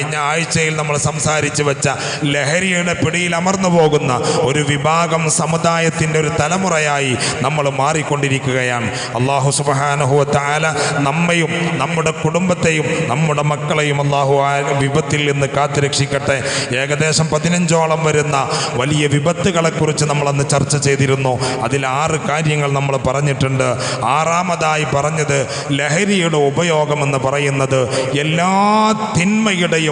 കഴിഞ്ഞ ആഴ്ചയിൽ നമ്മൾ സംസാരിച്ചു വെച്ച ലഹരിയുടെ പിടിയിൽ അമർന്നു പോകുന്ന ഒരു വിഭാഗം സമുദായത്തിന്റെ ഒരു തലമുറയായി നമ്മൾ മാറിക്കൊണ്ടിരിക്കുകയാണ്. അള്ളാഹു സുബാനഹുവ താല നമ്മയും നമ്മുടെ കുടുംബത്തെയും നമ്മുടെ മക്കളെയും അള്ളാഹു ആ വിപത്തിൽ നിന്ന് കാത്തുരക്ഷിക്കട്ടെ. ഏകദേശം പതിനഞ്ചോളം വരുന്ന വലിയ വിപത്തുകളെക്കുറിച്ച് നമ്മളന്ന് ചർച്ച ചെയ്തിരുന്നു. അതിൽ ആറ് കാര്യങ്ങൾ നമ്മൾ പറഞ്ഞിട്ടുണ്ട്. ആറാമതായി പറഞ്ഞത് ലഹരിയുടെ ഉപയോഗം എന്ന് പറയുന്നത് എല്ലാ തിന്മയുടെയും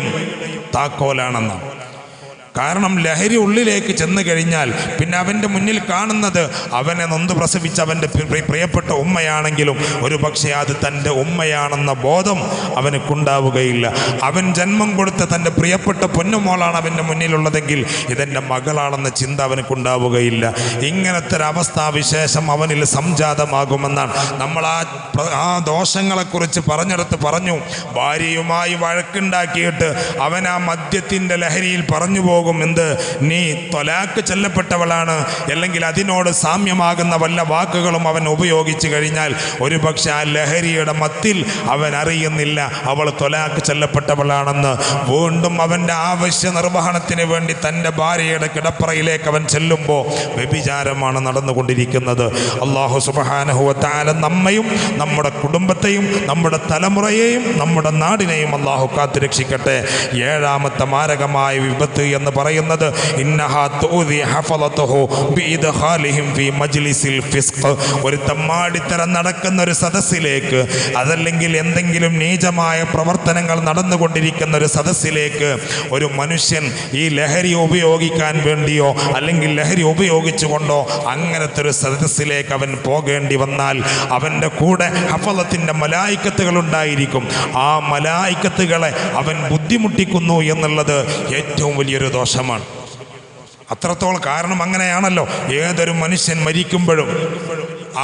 താക്കോലാണെന്ന്. കാരണം ലഹരി ഉള്ളിലേക്ക് ചെന്ന് കഴിഞ്ഞാൽ പിന്നെ അവന്റെ മുന്നിൽ കാണുന്നത് അവനെ നൊന്ത് പ്രസവിച്ച അവന്റെ പ്രിയപ്പെട്ട ഉമ്മയാണെങ്കിലും ഒരു പക്ഷേ അത് തന്റെ ഉമ്മയാണെന്ന ബോധം അവനക്കുണ്ടാവുകയില്ല അവൻ ജന്മം കൊടുത്ത തന്റെ പ്രിയപ്പെട്ട പൊന്നുമോളാണ് അവന്റെ മുന്നിലുള്ളതെങ്കിൽ ഇതെന്റെ മകളാണെന്ന ചിന്ത അവനക്കുണ്ടാവുകയില്ല ഇങ്ങനത്തെ ഒരു അവസ്ഥാവിശേഷം അവനിൽ സംജാതമാകുമെന്നാണ്. നമ്മൾ ആ ആ ദോഷങ്ങളെക്കുറിച്ച് പറഞ്ഞെടുത്ത് പറഞ്ഞു. ഭാര്യയുമായി വഴക്കുണ്ടാക്കിയിട്ട് അവൻ ആ മദ്യത്തിന്റെ ലഹരിയിൽ പറഞ്ഞു പോകും. എന്ത്? നീ തൊലാക്ക് ചെല്ലപ്പെട്ടവളാണ്. അല്ലെങ്കിൽ അതിനോട് സാമ്യമാകുന്ന വല്ല വാക്കുകളും അവൻ ഉപയോഗിച്ചു കഴിഞ്ഞാൽ ഒരു പക്ഷെ ആ ലഹരിയുടെ മത്തിൽ അവൻ അറിയുന്നില്ല അവൾ തൊലാക്ക് ചെല്ലപ്പെട്ടവളാണെന്ന്. വീണ്ടും അവന്റെ ആവശ്യ നിർവഹണത്തിന് വേണ്ടി തന്റെ ഭാര്യയുടെ കിടപ്പറയിലേക്ക് അവൻ ചെല്ലുമ്പോൾ വ്യഭിചാരമാണ് നടന്നുകൊണ്ടിരിക്കുന്നത്. അള്ളാഹു സുബഹാനഹുവത്താല നമ്മയും നമ്മുടെ കുടുംബത്തെയും നമ്മുടെ തലമുറയെയും നമ്മുടെ നാടിനെയും അള്ളാഹു കാത്തുരക്ഷിക്കട്ടെ. ഏഴാമത്തെ മാരകമായ വിപത്ത് എന്ന് പറയുന്നത് ഒരു തമ്മാടിത്തരം നടക്കുന്ന ഒരു സദസ്സിലേക്ക് അതല്ലെങ്കിൽ എന്തെങ്കിലും നീചമായ പ്രവർത്തനങ്ങൾ നടന്നുകൊണ്ടിരിക്കുന്ന ഒരു സദസ്സിലേക്ക് ഒരു മനുഷ്യൻ ഈ ലഹരി ഉപയോഗിക്കാൻ വേണ്ടിയോ അല്ലെങ്കിൽ ലഹരി ഉപയോഗിച്ചുകൊണ്ടോ അങ്ങനത്തെ ഒരു സദസ്സിലേക്ക് അവൻ പോകേണ്ടി വന്നാൽ അവന്റെ കൂടെ ഹഫലത്തിന്റെ മലായിക്കത്തുകൾ ഉണ്ടായിരിക്കും. ആ മലായിക്കത്തുകളെ അവൻ ബുദ്ധിമുട്ടിക്കുന്നു എന്നുള്ളത് ഏറ്റവും വലിയൊരു ദോഷമാണ് അത്രത്തോളം കാരണം അങ്ങനെയാണല്ലോ. ഏതൊരു മനുഷ്യൻ മരിക്കുമ്പോഴും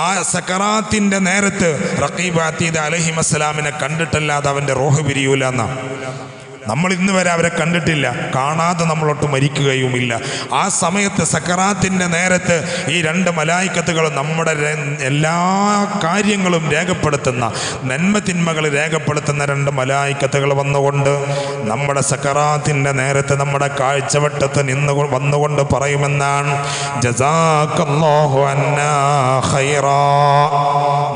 ആ സക്കറാത്തിന്റെ നേരത്ത് റക്കീബ് അത്തീദ് അലഹിമസ്സലാമിനെ കണ്ടിട്ടല്ലാതെ അവന്റെ റോഹ് പിരിയൂല എന്നാണ് നമ്മൾ ഇന്ന് വരെ അവരെ കണ്ടിട്ടില്ല. കാണാതെ നമ്മളൊട്ട് മരിക്കുകയുമില്ല. ആ സമയത്ത് സക്കറാത്തിന്റെ നേരത്ത് ഈ രണ്ട് മലായിക്കത്തുകൾ നമ്മുടെ എല്ലാ കാര്യങ്ങളും രേഖപ്പെടുത്തുന്ന നന്മ തിന്മകൾ രേഖപ്പെടുത്തുന്ന രണ്ട് മലായിക്കത്തുകൾ വന്നുകൊണ്ട് നമ്മുടെ സക്കറാത്തിന്റെ നേരത്ത് നമ്മുടെ കാഴ്ചവട്ടത്ത് നിന്ന് വന്നുകൊണ്ട് പറയുമെന്നാണ്. ജസാഖ് അന്നാ ഖൈറാ.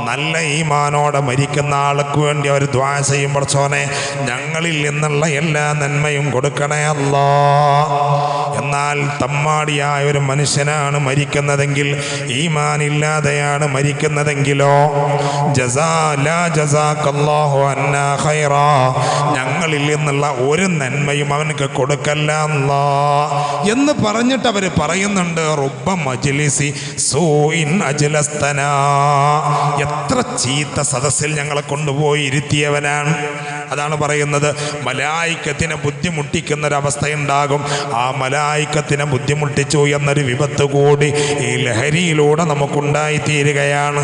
നല്ല ഈമാനോടെ മരിക്കുന്ന ആൾക്ക് വേണ്ടി അവർ ദ്വാ ചെയ്യുമ്പോൾ സോനെ ഞങ്ങളിൽ നിന്നുള്ള എല്ലാ നന്മയും കൊടുക്കണേ അല്ല. എന്നാൽ തമ്മാടിയായ ഒരു മനുഷ്യനാണ് മരിക്കുന്നതെങ്കിൽ ഈമാൻ ഇല്ലാതെയാണ് മരിക്കുന്നതെങ്കിലോ? ജസാ അന്നാ ഞങ്ങളിൽ നിന്നുള്ള ഒരു നന്മയും അവനക്ക് കൊടുക്കല്ല എന്ന് പറഞ്ഞിട്ട് അവർ പറയുന്നുണ്ട് റുബ്ബ മജ്ലിസി സൂയിൻ അജ്ലസ്തന. എത്ര ചീത്ത സദസ്സിൽ ഞങ്ങളെ കൊണ്ടുപോയി ഇരുത്തിയവനാണ്. അതാണ് പറയുന്നത് മലായിക്കത്തിനെ ബുദ്ധിമുട്ടിക്കുന്ന ഒരു അവസ്ഥയുണ്ടാകും ആ മലായിക്കത്തിനെ ബുദ്ധിമുട്ടിച്ചു എന്നൊരു വിപത്ത് കൂടി ഈ ലഹരിയിലൂടെ നമുക്കുണ്ടായി തീരുകയാണ്